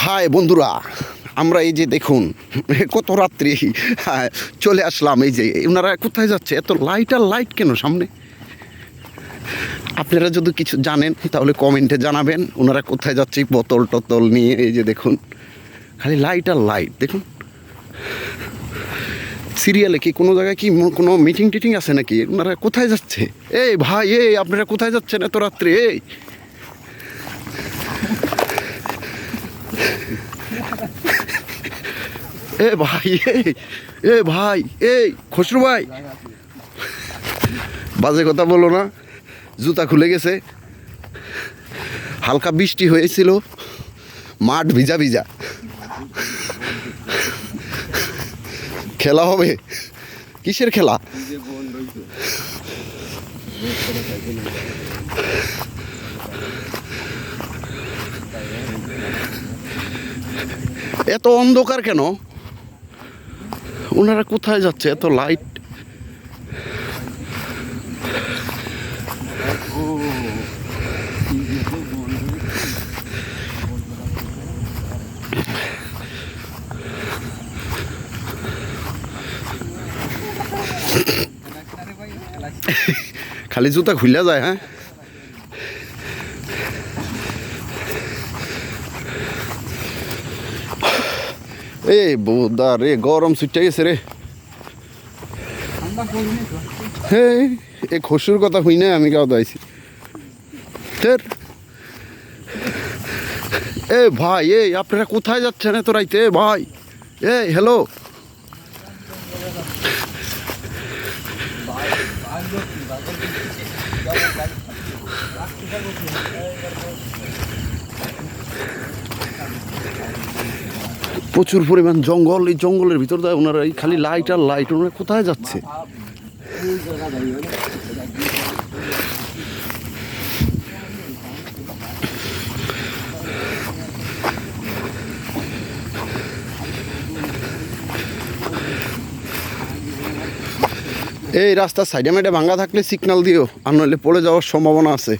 High বন্ধুরা আমরা এই যে দেখুন কত রাত্রি হ্যাঁ, চলে আসলাম এই যে ওনারা কোথায় যাচ্ছে? এত লাইট আর লাইট কেন সামনে? আপনারা যদি কিছু জানেন তাহলে কমেন্টে জানাবেন ওনারা কোথায় যাচ্ছে বোতল টতল নিয়ে এই যে দেখুন খালি লাইট আর লাইট দেখুন। সিরিয়ালে কি কোনো জায়গায় কি কোনো মিটিং টিটিং আছে নাকি? ওনারা কোথায় যাচ্ছে? এই ভাই এই আপনারা কোথায় যাচ্ছেন এত রাত্রে? এই এ ভাই এ ভাই, এই, খসরু ভাই। বাজে কথা বলো না, জুতা খুলে গেছে। হালকা বৃষ্টি হয়েছিল, মাঠ ভিজা ভিজা। খেলা হবে? কিসের খেলা? এত অন্ধকার কেন? ওনারা কোথায় যাচ্ছে? এত লাইট খালি জুতা খুলে যায় হ্যাঁ? এ বোদা রে, গরম ছুটে গেছে রে। হে এ খসুর কথা হই না আমি কাউ দাইছি তের এ ভাই, এই, আপনারা কোথায় যাচ্ছেন এত রাইতে? ভাই এ হ্যালো প্রচুর পরিমাণ জঙ্গল, এই জঙ্গলের ভিতর দিয়ে ওনারা এই খালি লাইট আর লাইট ওনারা কোথায় যাচ্ছে? এই রাস্তার সাইডে মাইডে ভাঙ্গা থাকলে সিগনাল দিও, আর নইলে পড়ে যাওয়ার সম্ভাবনা আছে।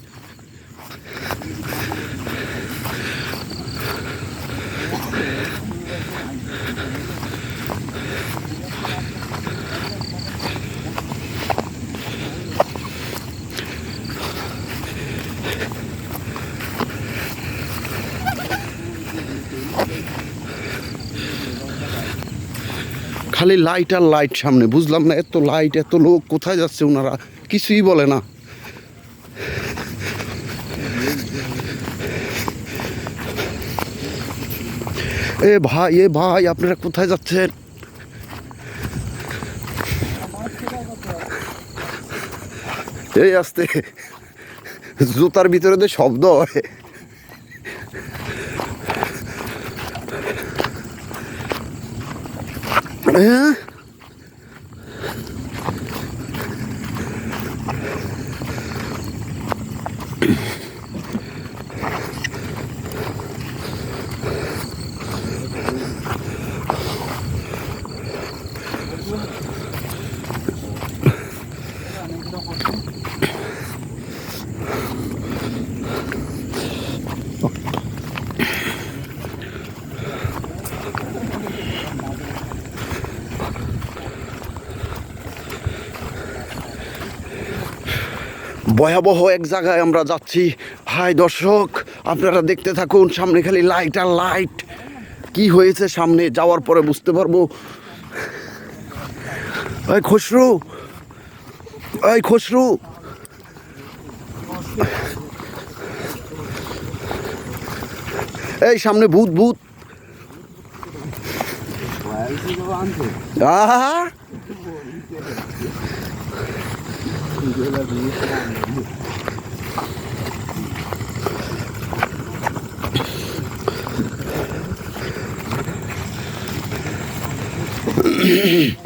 খালি লাইট আর লাইট সামনে, বুঝলাম না, এত লাইট এত লোক, কোথায় যাচ্ছে ওনারা কিছুই বলে না। এ ভাই এ ভাই, আপনারা কোথায় যাচ্ছেন? এই আসতে, জুতার ভিতরে তো শব্দ হয়। হ্যাঁ ভয়াবহ এক জায়গায় আমরা যাচ্ছি। হাই দর্শক, আপনারা দেখতে থাকুন, সামনে খালি লাইট আর লাইট কি হয়েছে সামনে? যাওয়ার পরে বুঝতে পারব। এই খসরু এই খসরু। এই সামনে ভূত ভূত। Böyle bir yıkılamıyor. Mm-hmm.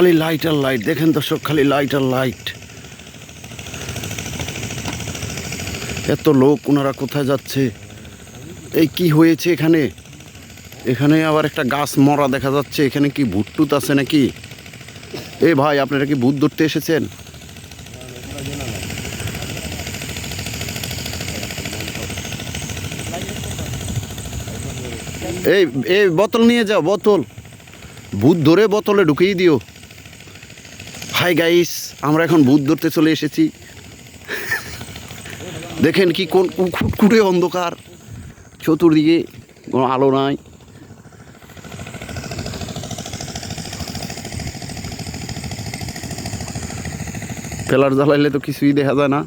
খালি লাইট আর লাইট দেখেন দর্শক, খালি লাইট আর লাইট এত লোক ওনারা কোথায় যাচ্ছে? এই কি হয়েছে এখানে? এখানে আবার একটা গাছ মরা দেখা যাচ্ছে। এখানে কি ভূত টুত আছে নাকি? এ ভাই, আপনারা কি ভূত ধরতে এসেছেন? এই এই, বোতল নিয়ে যাও, বোতল। ভূত ধরে বোতলে ঢুকিয়ে দিও। হাই গাইস, আমরা এখন ভূত ধরতে চলে এসেছি। দেখেন কি কোন খুটখুটে অন্ধকার। চতুর্দিকে কোনো আলো নাই। ফেলার জ্বালাইলে তো কিছুই দেখা যায় না।